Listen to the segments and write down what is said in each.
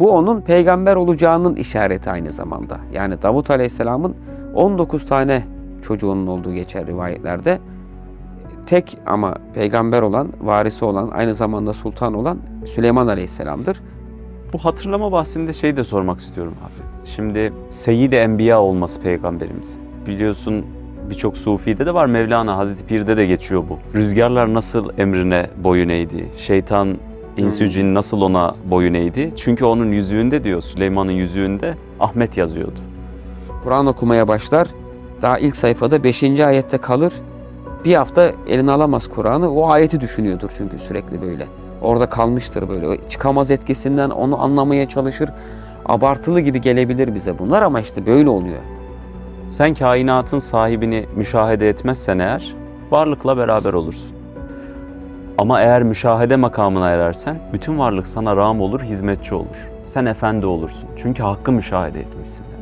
Bu onun peygamber olacağının işareti aynı zamanda. Yani Davut Aleyhisselam'ın 19 tane çocuğunun olduğu geçer rivayetlerde. Tek ama peygamber olan, varisi olan, aynı zamanda sultan olan Süleyman Aleyhisselam'dır. Bu hatırlama bahsinde şey de sormak istiyorum abi. Şimdi Seyyid-i Enbiya olması peygamberimizin. Biliyorsun birçok sufide de var. Mevlana Hazreti Pir'de de geçiyor bu. Rüzgarlar nasıl emrine boyun eğdi? Şeytan, insü Hmm. nasıl ona boyun eğdi? Çünkü onun yüzüğünde diyor, Süleyman'ın yüzüğünde Ahmet yazıyordu. Kur'an okumaya başlar. Daha ilk sayfada 5. ayette kalır. Bir hafta eline alamaz Kur'an'ı. O ayeti düşünüyordur çünkü sürekli böyle. Orada kalmıştır böyle. O çıkamaz etkisinden onu anlamaya çalışır. Abartılı gibi gelebilir bize bunlar ama işte böyle oluyor. Sen kainatın sahibini müşahede etmezsen eğer varlıkla beraber olursun. Ama eğer müşahede makamına erersen bütün varlık sana rağm olur, hizmetçi olur. Sen efendi olursun. Çünkü hakkı müşahede etmişsin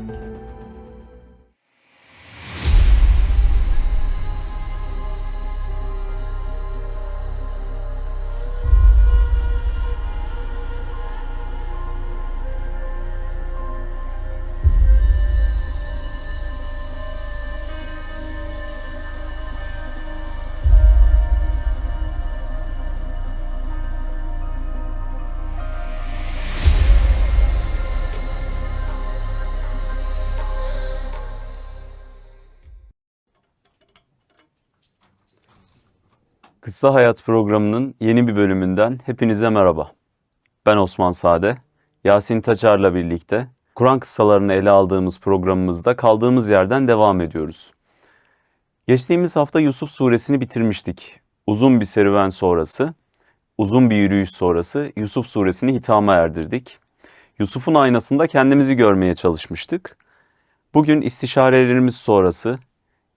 Kısa Hayat programının yeni bir bölümünden hepinize merhaba. Ben Osman Sade. Yasin Taçar'la birlikte Kur'an kıssalarını ele aldığımız programımızda kaldığımız yerden devam ediyoruz. Geçtiğimiz hafta Yusuf suresini bitirmiştik. Uzun bir serüven sonrası, uzun bir yürüyüş sonrası Yusuf suresini hitama erdirdik. Yusuf'un aynasında kendimizi görmeye çalışmıştık. Bugün istişarelerimiz sonrası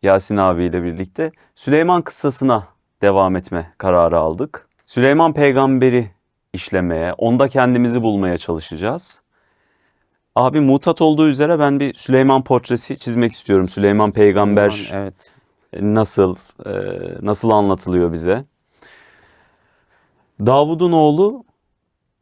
Yasin abiyle birlikte Süleyman kıssasına devam etme kararı aldık. Süleyman peygamberi işlemeye, onda kendimizi bulmaya çalışacağız. Abi mutat olduğu üzere ben bir Süleyman portresi çizmek istiyorum. Süleyman peygamber Evet. nasıl e, nasıl anlatılıyor bize? Davud'un oğlu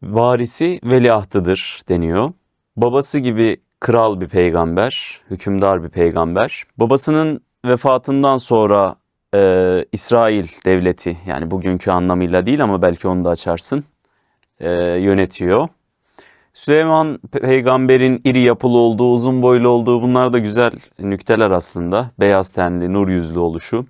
varisi veliahtıdır deniyor. Babası gibi kral bir peygamber, hükümdar bir peygamber. Babasının vefatından sonra e, İsrail devleti yani bugünkü anlamıyla değil ama belki onu da açarsın e, yönetiyor. Süleyman pe- peygamberin iri yapılı olduğu, uzun boylu olduğu bunlar da güzel nükteler aslında. Beyaz tenli, nur yüzlü oluşu.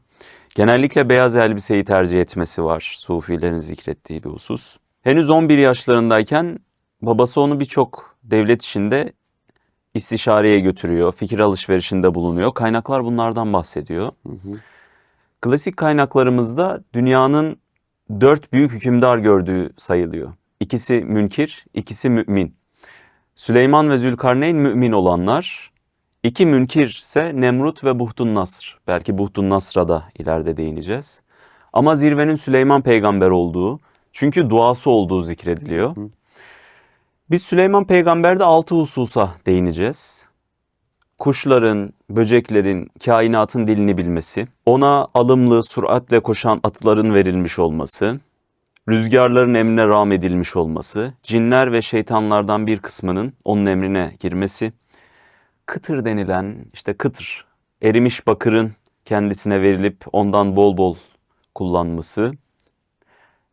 Genellikle beyaz elbiseyi tercih etmesi var. Sufilerin zikrettiği bir husus. Henüz 11 yaşlarındayken babası onu birçok devlet işinde istişareye götürüyor, fikir alışverişinde bulunuyor. Kaynaklar bunlardan bahsediyor. Hı hı. Klasik kaynaklarımızda dünyanın dört büyük hükümdar gördüğü sayılıyor. İkisi münkir, ikisi mümin. Süleyman ve Zülkarneyn mümin olanlar. İki münkir ise Nemrut ve Buhtun Nasr. Belki Buhtun Nasr'a da ileride değineceğiz. Ama zirvenin Süleyman peygamber olduğu, çünkü duası olduğu zikrediliyor. Biz Süleyman peygamberde altı hususa değineceğiz kuşların, böceklerin, kainatın dilini bilmesi, ona alımlı, süratle koşan atların verilmiş olması, rüzgarların emrine rağm edilmiş olması, cinler ve şeytanlardan bir kısmının onun emrine girmesi, kıtır denilen, işte kıtır, erimiş bakırın kendisine verilip ondan bol bol kullanması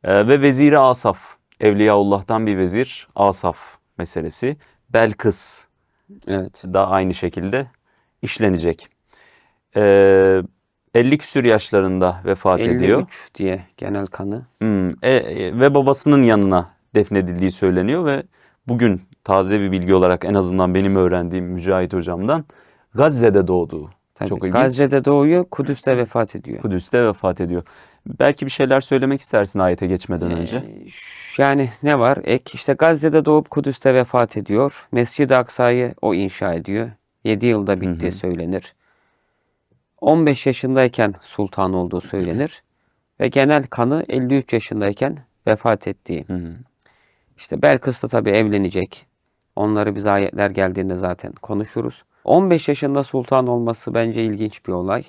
e, ve veziri Asaf, Evliyaullah'tan bir vezir Asaf meselesi, Belkıs Evet. da aynı şekilde işlenecek. Ee, 50 küsür yaşlarında vefat 53 ediyor. diye genel kanı. Hmm, e, e, ve babasının yanına defnedildiği söyleniyor ve bugün taze bir bilgi olarak en azından benim öğrendiğim Mücahit hocamdan Gazze'de doğduğu. Tabii. Çok ilginç. Gazze'de doğuyor, Kudüs'te vefat ediyor. Kudüs'te vefat ediyor. Belki bir şeyler söylemek istersin ayete geçmeden önce. Ee, yani ne var? Ek işte Gazze'de doğup Kudüs'te vefat ediyor. Mescid-i Aksa'yı o inşa ediyor. 7 yılda bittiği hı. söylenir. 15 yaşındayken sultan olduğu söylenir. Ve genel kanı 53 yaşındayken vefat ettiği. Hı hı. İşte Belkıs'ta tabii evlenecek. Onları biz ayetler geldiğinde zaten konuşuruz. 15 yaşında sultan olması bence ilginç bir olay.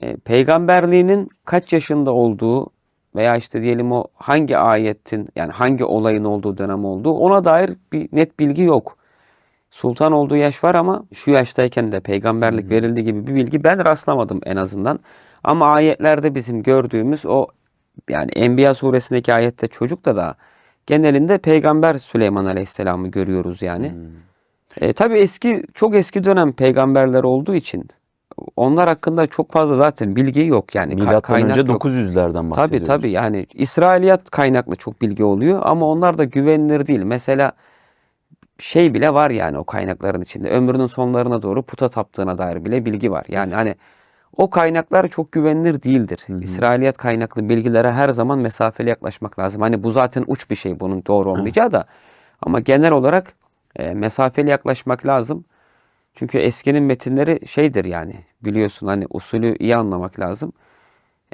E, peygamberliğinin kaç yaşında olduğu veya işte diyelim o hangi ayetin yani hangi olayın olduğu dönem olduğu ona dair bir net bilgi yok. Sultan olduğu yaş var ama şu yaştayken de peygamberlik verildi gibi bir bilgi ben rastlamadım en azından. Ama ayetlerde bizim gördüğümüz o yani Enbiya suresindeki ayette çocuk da da genelinde peygamber Süleyman Aleyhisselam'ı görüyoruz yani. E, tabii eski çok eski dönem peygamberler olduğu için onlar hakkında çok fazla zaten bilgi yok yani. Milattan önce yok. 900'lerden Tabii bahsediyoruz. tabii yani İsrailiyat kaynaklı çok bilgi oluyor ama onlar da güvenilir değil. Mesela şey bile var yani o kaynakların içinde. Ömrünün sonlarına doğru puta taptığına dair bile bilgi var. Yani hani o kaynaklar çok güvenilir değildir. İsrailiyat kaynaklı bilgilere her zaman mesafeli yaklaşmak lazım. Hani bu zaten uç bir şey bunun doğru olmayacağı da. Ama genel olarak e, mesafeli yaklaşmak lazım. Çünkü eskinin metinleri şeydir yani biliyorsun hani usulü iyi anlamak lazım.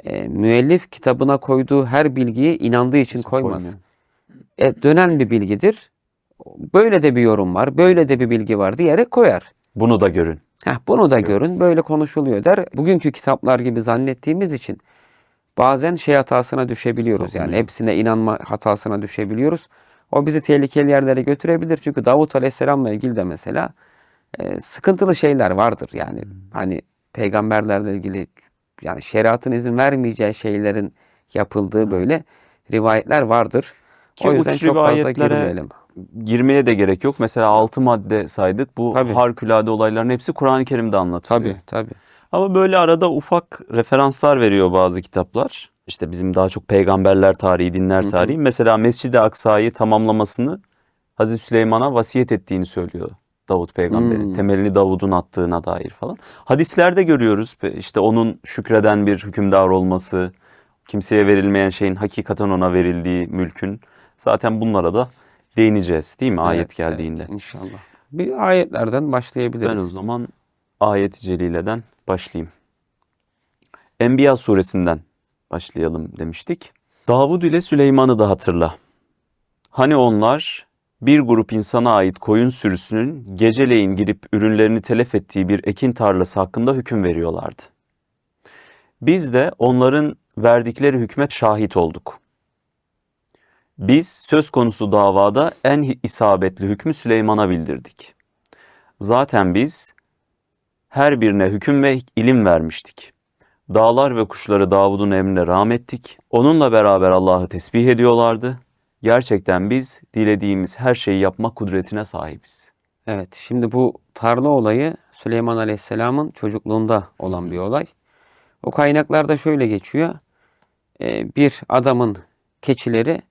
E, müellif kitabına koyduğu her bilgiyi inandığı için koymaz. koymuyor. E, dönen bir bilgidir. Böyle de bir yorum var, böyle de bir bilgi var diyerek koyar. Bunu da görün. Heh, bunu da görün, böyle konuşuluyor der. Bugünkü kitaplar gibi zannettiğimiz için bazen şey hatasına düşebiliyoruz. Yani hepsine inanma hatasına düşebiliyoruz. O bizi tehlikeli yerlere götürebilir. Çünkü Davut Aleyhisselam'la ilgili de mesela e, sıkıntılı şeyler vardır. Yani Hmm. hani peygamberlerle ilgili yani şeriatın izin vermeyeceği şeylerin yapıldığı böyle rivayetler vardır. Ki o yüzden çok fazla girmeyelim. Girmeye de gerek yok. Mesela 6 madde saydık. Bu Tabii. harikulade olayların hepsi Kur'an-ı Kerim'de anlatılıyor. Tabii tabii. Ama böyle arada ufak referanslar veriyor bazı kitaplar. İşte bizim daha çok peygamberler tarihi, dinler tarihi. Mesela Mescid-i Aksa'yı tamamlamasını Hazreti Süleyman'a vasiyet ettiğini söylüyor Davut peygamberin. Hmm. Temelini Davud'un attığına dair falan. Hadislerde görüyoruz işte onun şükreden bir hükümdar olması, kimseye verilmeyen şeyin hakikaten ona verildiği mülkün. Zaten bunlara da değineceğiz değil mi ayet Evet, geldiğinde? evet, inşallah. Bir ayetlerden başlayabiliriz. Ben o zaman ayet-i celileden başlayayım. Enbiya suresinden başlayalım demiştik. Davud ile Süleyman'ı da hatırla. Hani onlar bir grup insana ait koyun sürüsünün geceleyin girip ürünlerini telef ettiği bir ekin tarlası hakkında hüküm veriyorlardı. Biz de onların verdikleri hükme şahit olduk. Biz söz konusu davada en isabetli hükmü Süleyman'a bildirdik. Zaten biz her birine hüküm ve ilim vermiştik. Dağlar ve kuşları Davud'un emrine rahmettik. Onunla beraber Allah'ı tesbih ediyorlardı. Gerçekten biz dilediğimiz her şeyi yapma kudretine sahibiz. Evet, şimdi bu tarla olayı Süleyman Aleyhisselam'ın çocukluğunda olan bir olay. O kaynaklarda şöyle geçiyor. Ee, bir adamın keçileri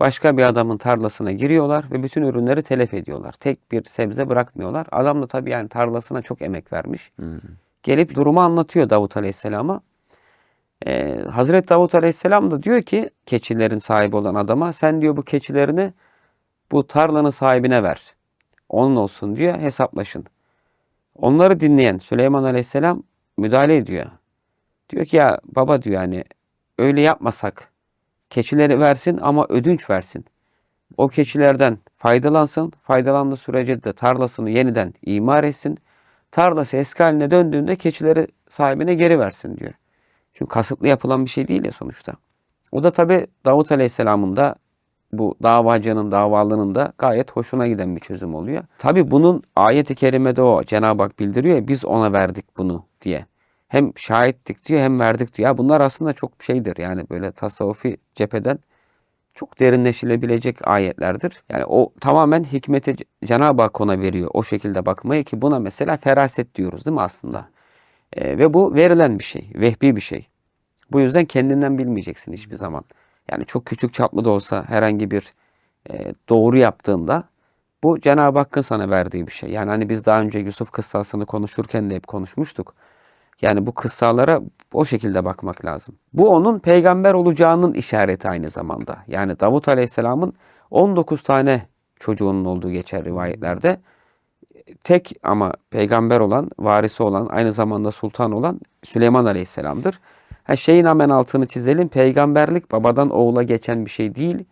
başka bir adamın tarlasına giriyorlar ve bütün ürünleri telef ediyorlar. Tek bir sebze bırakmıyorlar. Adam da tabii yani tarlasına çok emek vermiş. Gelip durumu anlatıyor Davut Aleyhisselam'a. Ee, Hazreti Davut Aleyhisselam da diyor ki keçilerin sahibi olan adama sen diyor bu keçilerini bu tarlanın sahibine ver. Onun olsun diyor hesaplaşın. Onları dinleyen Süleyman Aleyhisselam müdahale ediyor. Diyor ki ya baba diyor hani öyle yapmasak keçileri versin ama ödünç versin. O keçilerden faydalansın. Faydalandığı sürece de tarlasını yeniden imar etsin. Tarlası eski haline döndüğünde keçileri sahibine geri versin diyor. Çünkü kasıtlı yapılan bir şey değil ya sonuçta. O da tabi Davut Aleyhisselam'ın da bu davacının, davalının da gayet hoşuna giden bir çözüm oluyor. Tabi bunun ayet-i kerimede o Cenab-ı Hak bildiriyor ya biz ona verdik bunu diye. Hem şahittik diyor hem verdik diyor. Ya bunlar aslında çok şeydir yani böyle tasavvufi cepheden çok derinleşilebilecek ayetlerdir. Yani o tamamen hikmeti C- Cenab-ı Hak ona veriyor o şekilde bakmayı ki buna mesela feraset diyoruz değil mi aslında? Ee, ve bu verilen bir şey, vehbi bir şey. Bu yüzden kendinden bilmeyeceksin hiçbir zaman. Yani çok küçük çaplı da olsa herhangi bir e, doğru yaptığında bu Cenab-ı Hakk'ın sana verdiği bir şey. Yani hani biz daha önce Yusuf kıssasını konuşurken de hep konuşmuştuk. Yani bu kıssalara o şekilde bakmak lazım. Bu onun peygamber olacağının işareti aynı zamanda. Yani Davut Aleyhisselam'ın 19 tane çocuğunun olduğu geçer rivayetlerde. Tek ama peygamber olan, varisi olan, aynı zamanda sultan olan Süleyman Aleyhisselam'dır. Ha şeyin hemen altını çizelim. Peygamberlik babadan oğula geçen bir şey değil.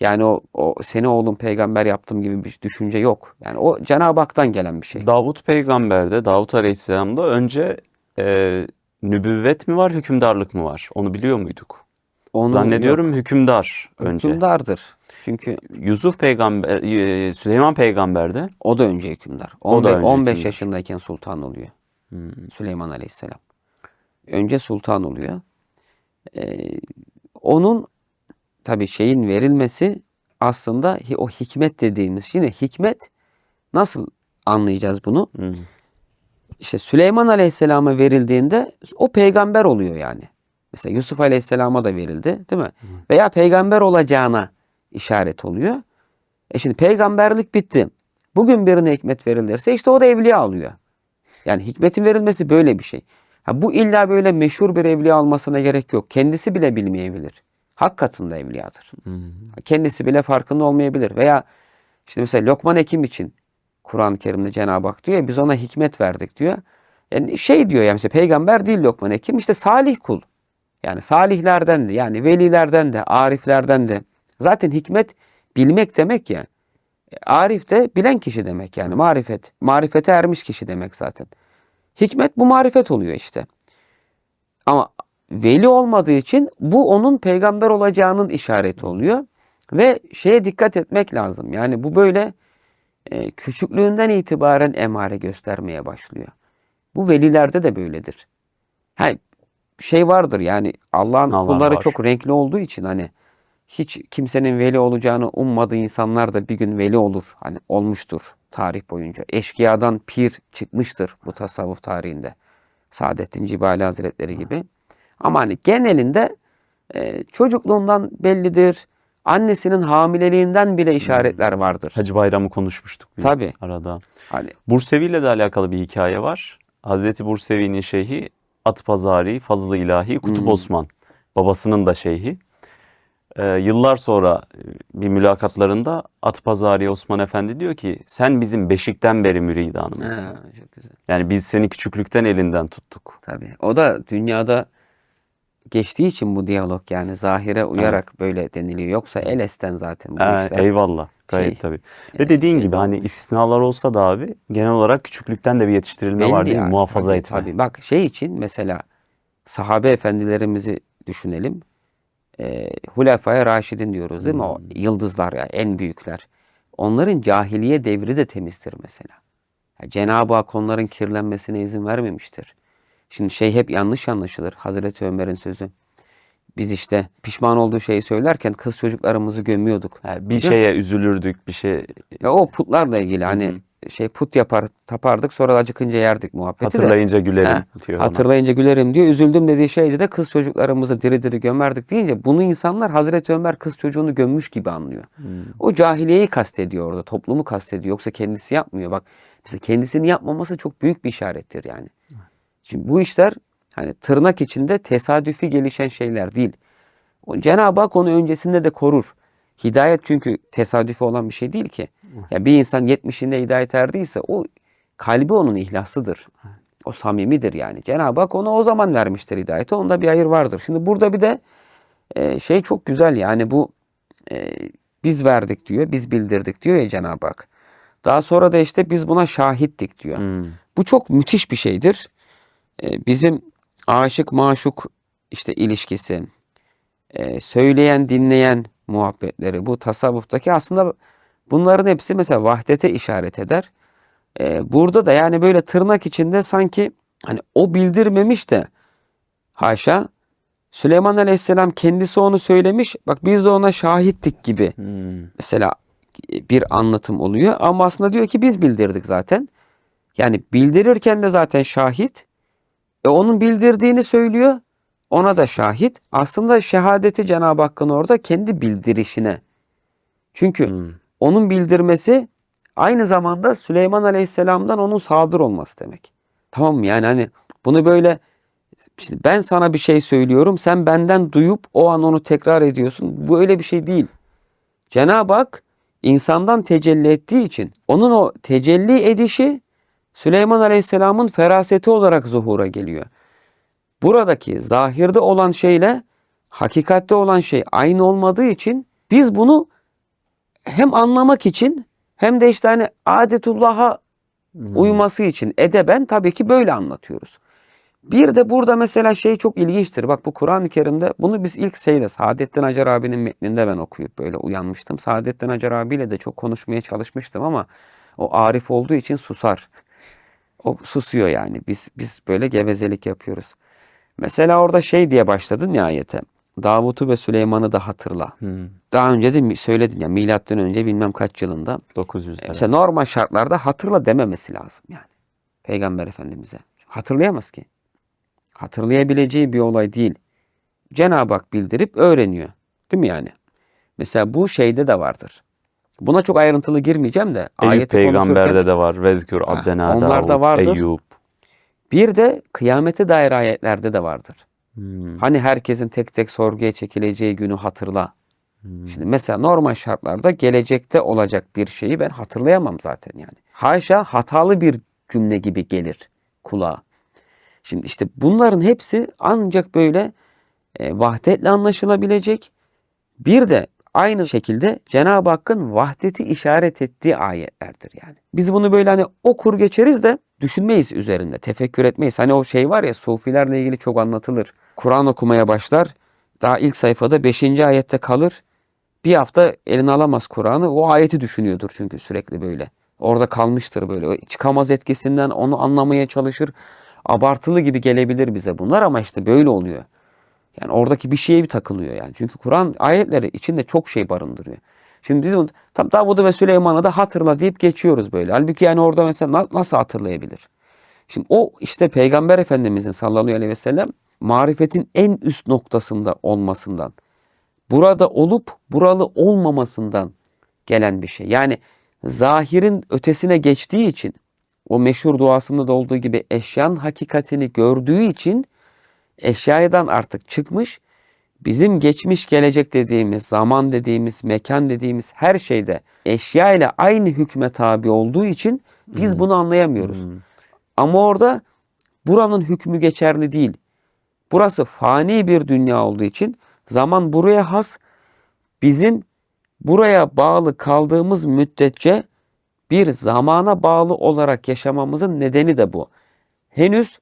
Yani o, o seni oğlum peygamber yaptım gibi bir düşünce yok. Yani o Cenab-ı Hak'tan gelen bir şey. Davut peygamberde, Davut aleyhisselamda önce e, nübüvvet mi var, hükümdarlık mı var? Onu biliyor muyduk? Onu Zannediyorum yok. hükümdar önce. hükümdardır. Çünkü Yusuf peygamber, Süleyman peygamber de o da önce hükümdar. O da 15, önce 15 hükümdar. yaşındayken sultan oluyor. Hmm. Süleyman Aleyhisselam. Önce sultan oluyor. Ee, onun tabii şeyin verilmesi aslında o hikmet dediğimiz. Şimdi hikmet nasıl anlayacağız bunu? Hmm. İşte Süleyman Aleyhisselam'a verildiğinde o peygamber oluyor yani. Mesela Yusuf Aleyhisselam'a da verildi değil mi? Veya peygamber olacağına işaret oluyor. E şimdi peygamberlik bitti. Bugün birine hikmet verilirse işte o da evliya oluyor. Yani hikmetin verilmesi böyle bir şey. Ha, bu illa böyle meşhur bir evliya olmasına gerek yok. Kendisi bile bilmeyebilir. Hak katında evliyadır. Hmm. Kendisi bile farkında olmayabilir. Veya işte mesela Lokman Hekim için Kur'an-ı Kerim'de Cenab-ı Hak diyor ya biz ona hikmet verdik diyor. Yani şey diyor yani mesela peygamber değil Lokman Hekim işte salih kul. Yani salihlerden de yani velilerden de ariflerden de. Zaten hikmet bilmek demek ya. Arif de bilen kişi demek yani marifet. Marifete ermiş kişi demek zaten. Hikmet bu marifet oluyor işte. Ama veli olmadığı için bu onun peygamber olacağının işareti oluyor. Ve şeye dikkat etmek lazım. Yani bu böyle e, küçüklüğünden itibaren emare göstermeye başlıyor. Bu velilerde de böyledir. Ha, şey vardır yani Allah'ın kulları var. çok renkli olduğu için hani hiç kimsenin veli olacağını ummadığı insanlar da bir gün veli olur. Hani olmuştur tarih boyunca. Eşkıyadan pir çıkmıştır bu tasavvuf tarihinde. Saadettin Cibali Hazretleri gibi. Ama hani genelinde e, çocukluğundan bellidir. Annesinin hamileliğinden bile işaretler vardır. Hacı Bayram'ı konuşmuştuk bir Tabii. arada. Hani Bursevi ile de alakalı bir hikaye var. Hazreti Bursevi'nin şeyhi Atpazari, Fazıl-ı İlahi, Kutup Hmm. Osman. Babasının da şeyhi. Ee, yıllar sonra e, bir mülakatlarında Atpazari Osman Efendi diyor ki sen bizim beşikten beri müridanımızsın. ha, çok güzel. Yani biz seni küçüklükten elinden tuttuk. Tabii. O da dünyada geçtiği için bu diyalog yani zahire uyarak böyle deniliyor. Yoksa Eles'ten zaten bu Ha, işler. eyvallah. Gayet şey, tabii. Ve dediğin belli gibi hani istisnalar olsa da abi genel olarak küçüklükten de bir yetiştirilme Belli var değil mi? yani, Muhafaza tabii, etme. Tabii. Bak şey için mesela sahabe efendilerimizi düşünelim. E, Hulefai Raşidin diyoruz değil mi? O Hmm. yıldızlar ya en büyükler. Onların cahiliye devri de temizdir mesela. Ya Cenab-ı Hak onların kirlenmesine izin vermemiştir. Şimdi şey hep yanlış anlaşılır. Hazreti Ömer'in sözü. Biz işte pişman olduğu şeyi söylerken kız çocuklarımızı gömüyorduk. Ha, bir şeye üzülürdük, bir şey Ya o putlarla ilgili hani şey put yapar tapardık sonra da acıkınca yerdik muhabbeti de. hatırlayınca gülerim Ha, diyor ona. Hatırlayınca gülerim diyor. Üzüldüm dediği şeydi de kız çocuklarımızı diri diri gömerdik deyince bunu insanlar Hazreti Ömer kız çocuğunu gömmüş gibi anlıyor. Hmm. O cahiliyeyi kastediyor orada. Toplumu kastediyor. Yoksa kendisi yapmıyor. Bak mesela kendisini yapmaması çok büyük bir işarettir yani. Şimdi bu işler hani tırnak içinde tesadüfi gelişen şeyler değil. Cenab-ı Hak onu öncesinde de korur. Hidayet çünkü tesadüfi olan bir şey değil ki. Ya bir insan 70'inde hidayet erdiyse o kalbi onun ihlaslıdır. O samimidir yani. Cenab-ı Hak ona o zaman vermiştir hidayeti. Onda bir hayır vardır. Şimdi burada bir de e, şey çok güzel yani bu e, biz verdik diyor, biz bildirdik diyor ya Cenab-ı Hak. Daha sonra da işte biz buna şahittik diyor. Hmm. Bu çok müthiş bir şeydir. E, bizim aşık maşuk işte ilişkisi, e, söyleyen dinleyen muhabbetleri bu tasavvuftaki aslında bunların hepsi mesela vahdete işaret eder. E, burada da yani böyle tırnak içinde sanki hani o bildirmemiş de haşa Süleyman Aleyhisselam kendisi onu söylemiş. Bak biz de ona şahittik gibi Hmm. mesela bir anlatım oluyor. Ama aslında diyor ki biz bildirdik zaten. Yani bildirirken de zaten şahit. E onun bildirdiğini söylüyor. Ona da şahit. Aslında şehadeti Cenab-ı Hakk'ın orada kendi bildirişine. Çünkü Hmm. onun bildirmesi aynı zamanda Süleyman Aleyhisselam'dan onun sadır olması demek. Tamam mı? Yani hani bunu böyle şimdi ben sana bir şey söylüyorum. Sen benden duyup o an onu tekrar ediyorsun. Bu öyle bir şey değil. Cenab-ı Hak insandan tecelli ettiği için onun o tecelli edişi Süleyman Aleyhisselam'ın feraseti olarak zuhura geliyor. Buradaki zahirde olan şeyle hakikatte olan şey aynı olmadığı için biz bunu hem anlamak için hem de işte hani adetullah'a Hmm. uyması için edeben tabii ki böyle anlatıyoruz. Bir de burada mesela şey çok ilginçtir. Bak bu Kur'an-ı Kerim'de bunu biz ilk şeyde Saadettin Acar abinin metninde ben okuyup böyle uyanmıştım. Saadettin Acar abiyle de çok konuşmaya çalışmıştım ama o arif olduğu için susar. O susuyor yani. Biz biz böyle gevezelik yapıyoruz. Mesela orada şey diye başladın ya ayete. Davut'u ve Süleyman'ı da hatırla. Hmm. Daha önce de söyledin ya milattan önce bilmem kaç yılında. 900'lere. Mesela normal şartlarda hatırla dememesi lazım yani. Peygamber Efendimiz'e. Hatırlayamaz ki. Hatırlayabileceği bir olay değil. Cenab-ı Hak bildirip öğreniyor. Değil mi yani? Mesela bu şeyde de vardır. Buna çok ayrıntılı girmeyeceğim de. Eyüp ayeti peygamberde de var. Vezkür Ha, abdena onlar da vardır. Eyüp. Bir de kıyamete dair ayetlerde de vardır. Hmm. Hani herkesin tek tek sorguya çekileceği günü hatırla. Hmm. Şimdi mesela normal şartlarda gelecekte olacak bir şeyi ben hatırlayamam zaten yani. Haşa hatalı bir cümle gibi gelir kulağa. Şimdi işte bunların hepsi ancak böyle e, vahdetle anlaşılabilecek. Bir de aynı şekilde Cenab-ı Hakk'ın vahdeti işaret ettiği ayetlerdir yani. Biz bunu böyle hani okur geçeriz de düşünmeyiz üzerinde, tefekkür etmeyiz. Hani o şey var ya sufilerle ilgili çok anlatılır. Kur'an okumaya başlar, daha ilk sayfada 5. ayette kalır. Bir hafta eline alamaz Kur'an'ı. O ayeti düşünüyordur çünkü sürekli böyle. Orada kalmıştır böyle. O Çıkamaz etkisinden onu anlamaya çalışır. Abartılı gibi gelebilir bize bunlar ama işte böyle oluyor. Yani oradaki bir şeye bir takılıyor yani. Çünkü Kur'an ayetleri içinde çok şey barındırıyor. Şimdi biz bunu tam Davud'u ve Süleyman'ı da hatırla deyip geçiyoruz böyle. Halbuki yani orada mesela na- nasıl hatırlayabilir? Şimdi o işte Peygamber Efendimizin sallallahu aleyhi ve sellem marifetin en üst noktasında olmasından, burada olup buralı olmamasından gelen bir şey. Yani zahirin ötesine geçtiği için o meşhur duasında da olduğu gibi eşyanın hakikatini gördüğü için eşyadan artık çıkmış. Bizim geçmiş gelecek dediğimiz, zaman dediğimiz, mekan dediğimiz her şeyde eşya ile aynı hükme tabi olduğu için biz bunu anlayamıyoruz. Hmm. Ama orada buranın hükmü geçerli değil. Burası fani bir dünya olduğu için zaman buraya has. Bizim buraya bağlı kaldığımız müddetçe bir zamana bağlı olarak yaşamamızın nedeni de bu. Henüz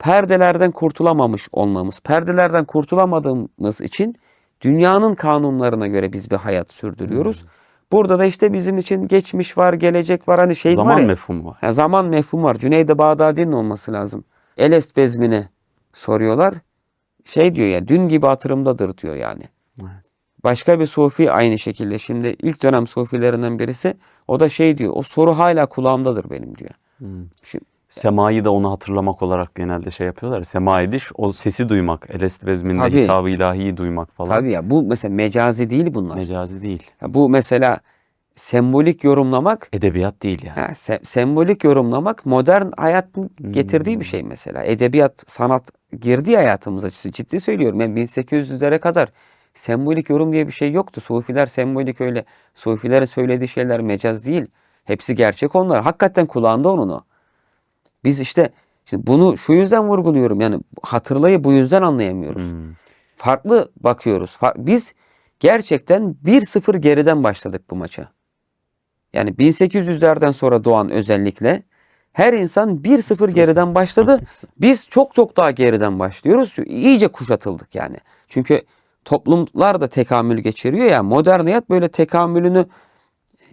perdelerden kurtulamamış olmamız. Perdelerden kurtulamadığımız için dünyanın kanunlarına göre biz bir hayat sürdürüyoruz. Burada da işte bizim için geçmiş var, gelecek var. Hani şey var Zaman ya, mefhumu var. ya zaman mefhum var. Cüneydi Bağdadi'nin olması lazım. Elest bezmine soruyorlar. Şey diyor ya dün gibi hatırımdadır diyor yani. Evet. Başka bir sufi aynı şekilde. Şimdi ilk dönem sufilerinden birisi o da şey diyor. O soru hala kulağımdadır benim diyor. Hmm. Şimdi, Semayı da onu hatırlamak olarak genelde şey yapıyorlar. Semai diş o sesi duymak. Elest bezminde Tabii. hitabı ilahiyi duymak falan. tabii ya bu mesela mecazi değil bunlar. Mecazi değil. Ya bu mesela sembolik yorumlamak Edebiyat değil yani. Ha, se- sembolik yorumlamak modern hayatın getirdiği bir şey mesela. Edebiyat, sanat girdi ya hayatımıza ciddi söylüyorum. Yani 1800'lere kadar sembolik yorum diye bir şey yoktu. Sufiler sembolik öyle. Sufilerin söylediği şeyler mecaz değil. Hepsi gerçek onlar. Hakikaten kulağında onun o. Biz işte, işte bunu şu yüzden vurguluyorum. Yani hatırlayı bu yüzden anlayamıyoruz. Hmm. Farklı bakıyoruz. Biz gerçekten 1-0 geriden başladık bu maça. Yani 1800'lerden sonra doğan özellikle her insan 1-0 geriden başladı. Biz çok çok daha geriden başlıyoruz. İyice kuşatıldık yani. Çünkü toplumlar da tekamül geçiriyor ya. Modern hayat böyle tekamülünü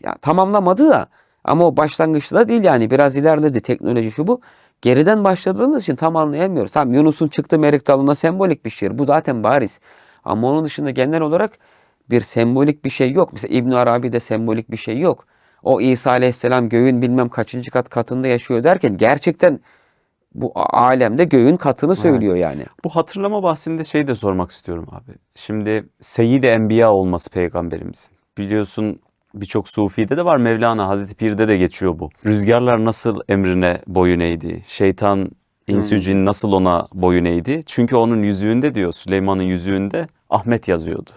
ya, tamamlamadı da ama o başlangıçta da değil yani. Biraz ilerledi teknoloji şu bu. Geriden başladığımız için tam anlayamıyoruz. Tamam Yunus'un çıktı merik dalına sembolik bir şiir. Bu zaten bariz. Ama onun dışında genel olarak bir sembolik bir şey yok. Mesela İbn Arabi'de sembolik bir şey yok. O İsa Aleyhisselam göğün bilmem kaçıncı kat katında yaşıyor derken gerçekten bu alemde göğün katını söylüyor yani. Bu hatırlama bahsinde şey de sormak istiyorum abi. Şimdi Seyyid-i Enbiya olması peygamberimizin. Biliyorsun birçok sufide de var. Mevlana Hazreti Pir'de de geçiyor bu. Rüzgarlar nasıl emrine boyun eğdi? Şeytan, insü cin nasıl ona boyun eğdi? Çünkü onun yüzüğünde diyor Süleyman'ın yüzüğünde Ahmet yazıyordu.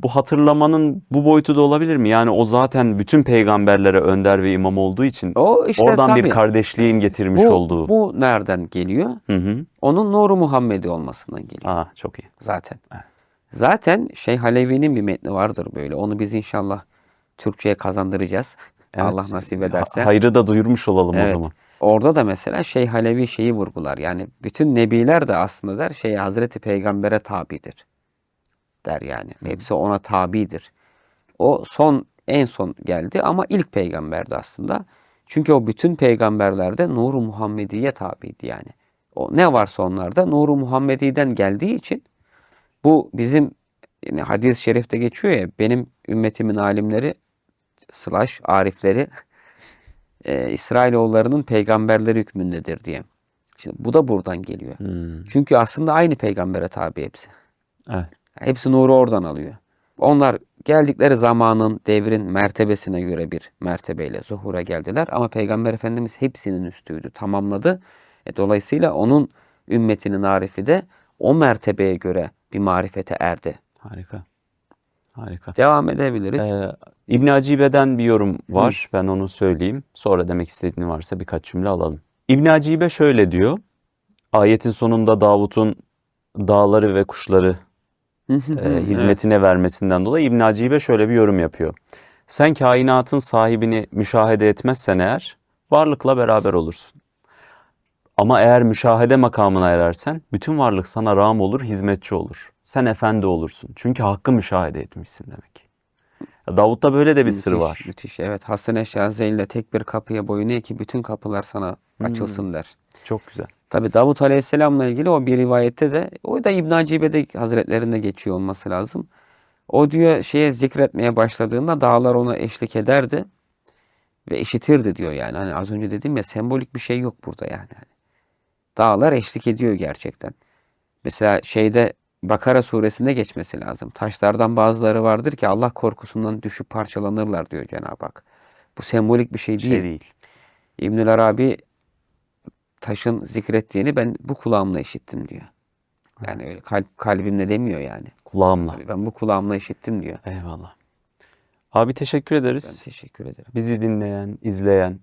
Bu hatırlamanın bu boyutu da olabilir mi? Yani o zaten bütün peygamberlere önder ve imam olduğu için O işte oradan tabii. bir kardeşliğin getirmiş bu, olduğu. bu nereden geliyor? Hı hı. Onun Nuru Muhammedi olmasından geliyor. Aa çok iyi. Zaten. Evet. Zaten Şeyh Halevi'nin bir metni vardır böyle. Onu biz inşallah Türkçe'ye kazandıracağız. Evet. Allah nasip ederse. Ha- Hayrı da duyurmuş olalım o Evet. zaman. Orada da mesela Şeyh Halevi şeyi vurgular. Yani bütün nebiler de aslında der şey Hazreti Peygamber'e tabidir. Der yani. Hepsi ona tabidir. O son en son geldi ama ilk peygamberdi aslında. Çünkü o bütün peygamberlerde Nuru Muhammediye tabiydi yani. O ne varsa onlarda Nuru Muhammedi'den geldiği için bu bizim yani hadis-i şerifte geçiyor ya benim ümmetimin alimleri slash arifleri e, İsrailoğullarının peygamberleri hükmündedir diye. Şimdi bu da buradan geliyor. Hmm, Çünkü aslında aynı peygambere tabi hepsi. Evet. Hepsi nuru oradan alıyor. Onlar geldikleri zamanın, devrin mertebesine göre bir mertebeyle zuhura geldiler. Ama Peygamber Efendimiz hepsinin üstüydü, tamamladı. E, dolayısıyla onun ümmetinin arifi de o mertebeye göre bir marifete erdi. Harika. Harika. Devam edebiliriz. Ee, İbn Acibe'den bir yorum var. Ben onu söyleyeyim. Sonra demek istediğin varsa birkaç cümle alalım. İbn Acibe şöyle diyor. Ayetin sonunda Davut'un dağları ve kuşları e, hizmetine vermesinden dolayı İbn Acibe şöyle bir yorum yapıyor. Sen kainatın sahibini müşahede etmezsen eğer varlıkla beraber olursun. Ama eğer müşahede makamına erersen bütün varlık sana ram olur, hizmetçi olur. Sen efendi olursun. Çünkü hakkı müşahede etmişsin demek. Davut'ta böyle de bir sır Müthiş, var. Müthiş. Evet. Hasan Şazeyn ile tek bir kapıya boyun eğ ki bütün kapılar sana Hmm. açılsın der. Çok güzel. Tabi Davut Aleyhisselam'la ilgili o bir rivayette de o da İbn Acibe'de Hazretlerinde geçiyor olması lazım. O diyor şeye zikretmeye başladığında dağlar ona eşlik ederdi ve işitirdi diyor yani. Hani az önce dedim ya sembolik bir şey yok burada yani. Hani dağlar eşlik ediyor gerçekten. Mesela şeyde Bakara suresinde geçmesi lazım. Taşlardan bazıları vardır ki Allah korkusundan düşüp parçalanırlar diyor Cenab-ı Hak. Bu sembolik bir şey değil. Şey değil. İbnül Arabi taşın zikrettiğini ben bu kulağımla işittim diyor. Yani öyle kalp kalbimle demiyor yani. Kulağımla. Tabii ben bu kulağımla işittim diyor. Eyvallah. Abi teşekkür Ben ederiz. teşekkür ederim. Bizi dinleyen, izleyen,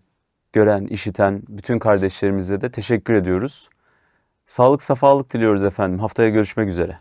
gören, işiten bütün kardeşlerimize de teşekkür ediyoruz. Sağlık, safalık diliyoruz efendim. Haftaya görüşmek üzere.